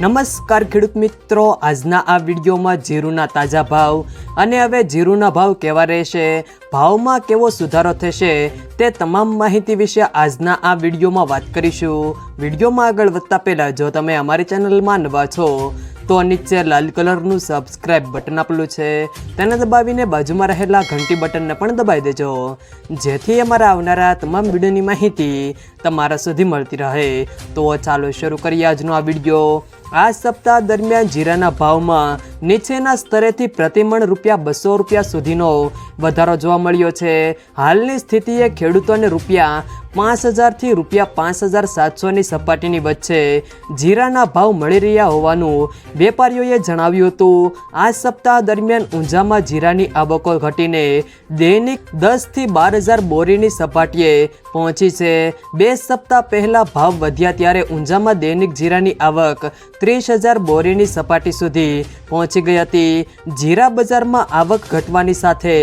નમસ્કાર ખેડૂત મિત્રો. આજના આ વિડીયોમાં જીરુના તાજા ભાવ અને હવે જીરુના ભાવ કેવા રહેશે, ભાવમાં કેવો સુધારો થશે તે તમામ માહિતી વિશે આજના આ વિડીયોમાં વાત કરીશું. વિડીયોમાં આગળ વધતા પહેલાં જો તમે અમારી ચેનલમાં નવા છો, તો નીચે લાલ કલરનું સબસ્ક્રાઇબ બટન આપેલું છે. તેને દબાવીને બાજુમાં રહેલા ઘંટી બટનને પણ દબાવી દેજો, જેથી અમારા આવનારા તમામ વિડીયોની માહિતી તમારા સુધી મળતી રહે. તો ચાલો શરૂ કરીએ આજનો આ વીડિયો. આ સપ્તાહ દરમિયાન જીરાના ભાવમાં નીચેના સ્તરેથી પ્રતિમણ રૂપિયા બસો રૂપિયા સુધીનો વધારો જોવા મળ્યો છે. હાલની સ્થિતિએ ખેડૂતોને રૂપિયા પાંચ હજારથી રૂપિયા પાંચ હજાર સાતસોની સપાટીની વચ્ચે જીરાના ભાવ મળી રહ્યા હોવાનું વેપારીઓએ જણાવ્યું હતું. આ સપ્તાહ દરમિયાન ઊંઝામાં જીરાની આવકો ઘટીને દૈનિક દસથી બાર હજાર બોરીની સપાટીએ પહોંચી છે. બે સપ્તાહ પહેલાં ભાવ વધ્યા ત્યારે ઊંઝામાં દૈનિક જીરાની આવક ત્રીસ હજાર બોરીની સપાટી સુધી પહોંચી ગઈ હતી. જીરા બજારમાં આવક ઘટવાની સાથે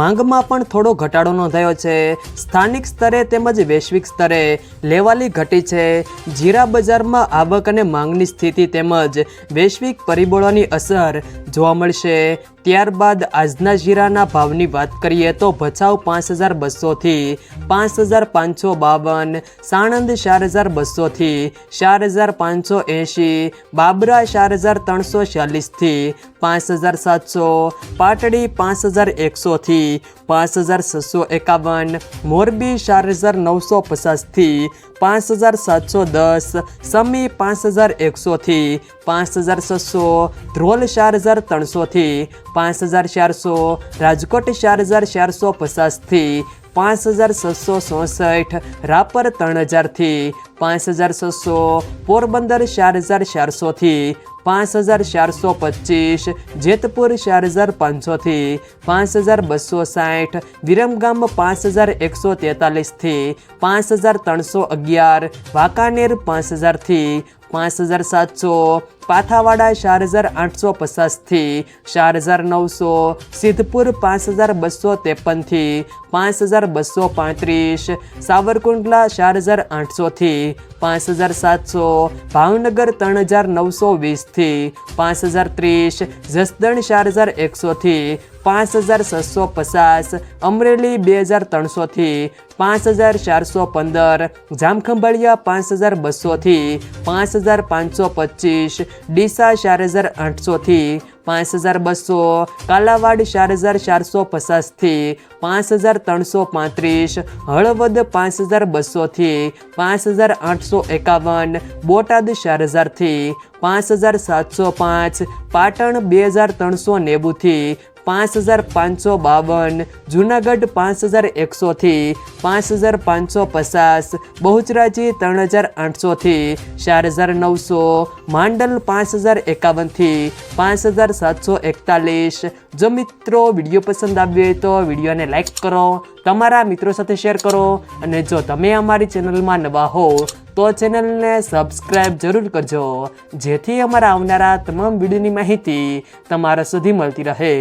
માંગમાં પણ થોડો ઘટાડો નોંધાયો છે. સ્થાનિક સ્તરે તેમજ વૈશ્વિક સ્તરે લેવાલી ઘટી છે. જીરા બજારમાં આવક અને માંગની સ્થિતિ તેમજ વૈશ્વિક પરિબળોની અસર જોવા મળશે. ત્યારબાદ આજના જીરાના ભાવની વાત કરીએ તો ભચાઉ પાંચ હજાર બસોથી પાંચ હજાર પાંચસો બાવન, સાણંદ ચાર હજાર બસોથી ચાર હજાર પાંચસો એંશી, બાબરા ચાર હજાર ત્રણસો ચાલીસથી પાંચ હજાર સાતસો, પાટડી પાંચ હજાર એકસોથી પાંચ હજાર છસો એકાવન, મોરબી ચાર હજાર નવસો પચાસથી પાંચ હજાર સાતસો દસ, સમી પાંચ હજાર એકસોથી પાંચ હજાર છસો, ધ્રોલ ચાર હજાર ત્રણસોથી પાંચ હજાર ચારસો, રાજકોટ ચાર હજાર ચારસો પચાસથી પાંચ હજાર છસો ચોસઠ, રાપર ત્રણ હજારથી પાંચ હજાર છસો, પોરબંદર ચાર હજાર ચારસોથી પાંચ હજાર ચારસો પચીસ, જેતપુર ચાર હજાર પાંચસોથી પાંચ હજાર બસો સાઠ, વિરમગામ પાંચ હજાર એકસો તેતાલીસથી પાંચ હજાર ત્રણસો અગિયાર, વાંકાનેર પાંચ હજારથી પાંચ હજાર સાતસો પાથાવાડા, ચાર હજાર આઠસો પચાસથી ચાર હજાર નવસો, સિદ્ધપુર પાંચ હજાર બસો ત્રેપનથી પાંચ હજાર બસો પાંત્રીસ, સાવરકુંડલા ચાર હજાર આઠસોથી પાંચ હજાર સાતસો, ભાવનગર ત્રણ હજાર નવસો વીસથી પાંચ હજાર ત્રીસ, જસદણ ચાર હજાર એકસોથી પાંચ હજાર છસો પચાસ, અમરેલી બે હજાર ત્રણસોથી પાંચ હજાર ચારસો પંદર, જામખંભાળિયા પાંચ હજાર બસોથી પાંચ હજાર પાંચસો પચીસ, ડીસા ચાર હજાર આઠસોથી પાંચ હજાર બસો, કાલાવાડ ચાર હજાર ચારસો પચાસથી પાંચ હજાર ત્રણસો પાંત્રીસ, હળવદ પાંચ હજાર બસોથી પાંચ હજાર આઠસો એકાવન, બોટાદ ચાર હજારથી પાંચ હજાર સાતસો પાંચ, પાટણ બે હજાર ત્રણસો નેવુંથી પાંચ હજાર પાંચસો બાવન, જુનાગઢ પાંચ હજાર એકસોથી, પાંચ હજાર પાંચસો પચાસ, બહુચરાજી ત્રણ હજાર આઠસોથી, ચાર હજાર નવસો, માંડલ પાંચ હજાર એકાવનથી, પાંચ હજાર સાતસો એકતાલીસ. જો મિત્રો વીડિયો પસંદ આવ્યો હોય તો વિડીયોને લાઇક કરો, તમારા મિત્રો સાથે શેર કરો અને જો તમે અમારી ચેનલમાં નવા હો, તો ચેનલને સબસ્ક્રાઈબ જરૂર કરજો, જેથી અમારા આવનારા તમામ વિડીયોની માહિતી તમારા સુધી મળતી રહે.